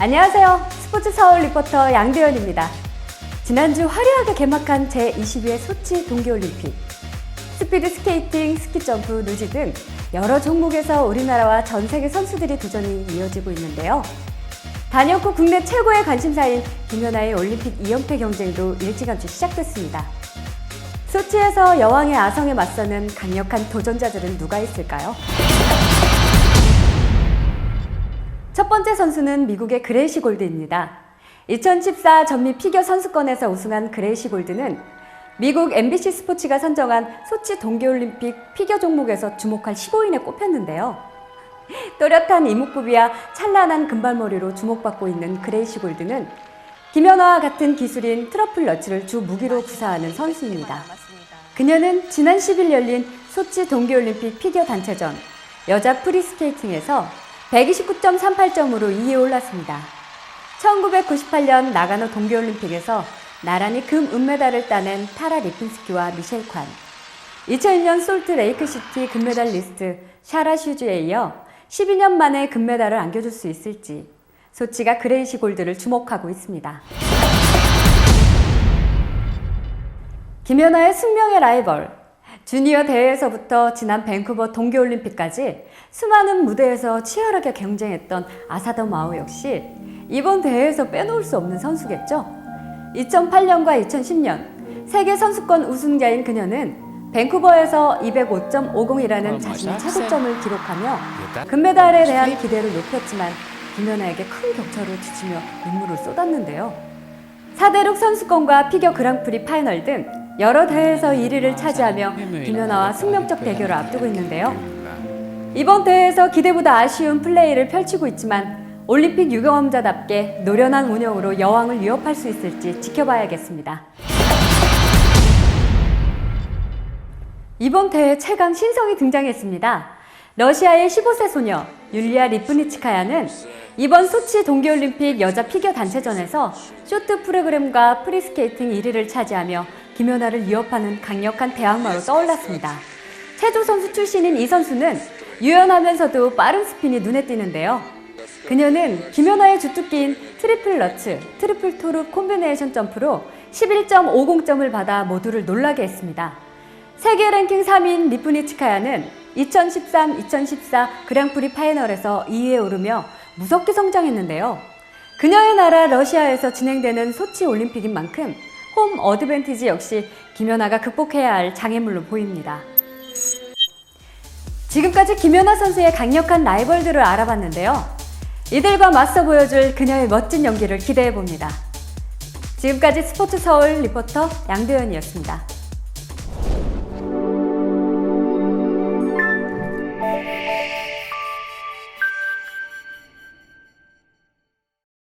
안녕하세요. 스포츠 서울 리포터 양대현입니다. 지난주 화려하게 개막한 제22회 소치 동계올림픽. 스피드 스케이팅, 스키 점프, 루지 등 여러 종목에서 우리나라와 전 세계 선수들이 도전이 이어지고 있는데요. 단연 후 국내 최고의 관심사인 김연아의 올림픽 2연패 경쟁도 일찌감치 시작됐습니다. 소치에서 여왕의 아성에 맞서는 강력한 도전자들은 누가 있을까요? 번째 선수는 미국의 그레이시 골드입니다. 2014 전미 피겨 선수권에서 우승한 그레이시 골드는 미국 MBC 스포츠가 선정한 소치 동계올림픽 피겨 종목에서 주목할 15인에 꼽혔는데요. 또렷한 이목구비와 찬란한 금발머리로 주목받고 있는 그레이시 골드는 김연아와 같은 기술인 트러플 너츠를 주 무기로 구사하는 선수입니다. 그녀는 지난 10일 열린 소치 동계올림픽 피겨 단체전 여자 프리스케이팅에서 129.38점으로 2위에 올랐습니다. 1998년 나가노 동계올림픽에서 나란히 금 은메달을 따낸 타라 리핀스키와 미셸 관, 2001년 솔트 레이크시티 금메달 리스트 샤라 슈즈에 이어 12년 만에 금메달을 안겨줄 수 있을지 소치가 그레이시 골드를 주목하고 있습니다. 김연아의 숙명의 라이벌. 주니어 대회에서부터 지난 밴쿠버 동계올림픽까지 수많은 무대에서 치열하게 경쟁했던 아사더 마우 역시 이번 대회에서 빼놓을 수 없는 선수겠죠. 2008년과 2010년 세계 선수권 우승자인 그녀는 밴쿠버에서 205.50이라는 자신의 최고점을 기록하며 금메달에 대한 기대를 높였지만 김연아에게 큰 격차를 주치며 눈물을 쏟았는데요. 4대륙 선수권과 피겨 그랑프리 파이널 등 여러 대회에서 1위를 차지하며 김연아와 숙명적 대결을 앞두고 있는데요. 이번 대회에서 기대보다 아쉬운 플레이를 펼치고 있지만 올림픽 유경험자답게 노련한 운영으로 여왕을 위협할 수 있을지 지켜봐야겠습니다. 이번 대회 최강 신성이 등장했습니다. 러시아의 15세 소녀 율리아 리프니치카야는 이번 소치 동계올림픽 여자 피겨 단체전에서 쇼트 프로그램과 프리스케이팅 1위를 차지하며 김연아를 위협하는 강력한 대항마로 떠올랐습니다. 체조 선수 출신인 이 선수는 유연하면서도 빠른 스핀이 눈에 띄는데요. 그녀는 김연아의 주특기인 트리플 러츠, 트리플 토르 콤비네이션 점프로 11.50점을 받아 모두를 놀라게 했습니다. 세계 랭킹 3위인 리프니치카야는 2013-2014 그랑프리 파이널에서 2위에 오르며 무섭게 성장했는데요. 그녀의 나라 러시아에서 진행되는 소치 올림픽인 만큼 홈 어드밴티지 역시 김연아가 극복해야 할 장애물로 보입니다. 지금까지 김연아 선수의 강력한 라이벌들을 알아봤는데요. 이들과 맞서 보여줄 그녀의 멋진 연기를 기대해 봅니다. 지금까지 스포츠 서울 리포터 양도현이었습니다.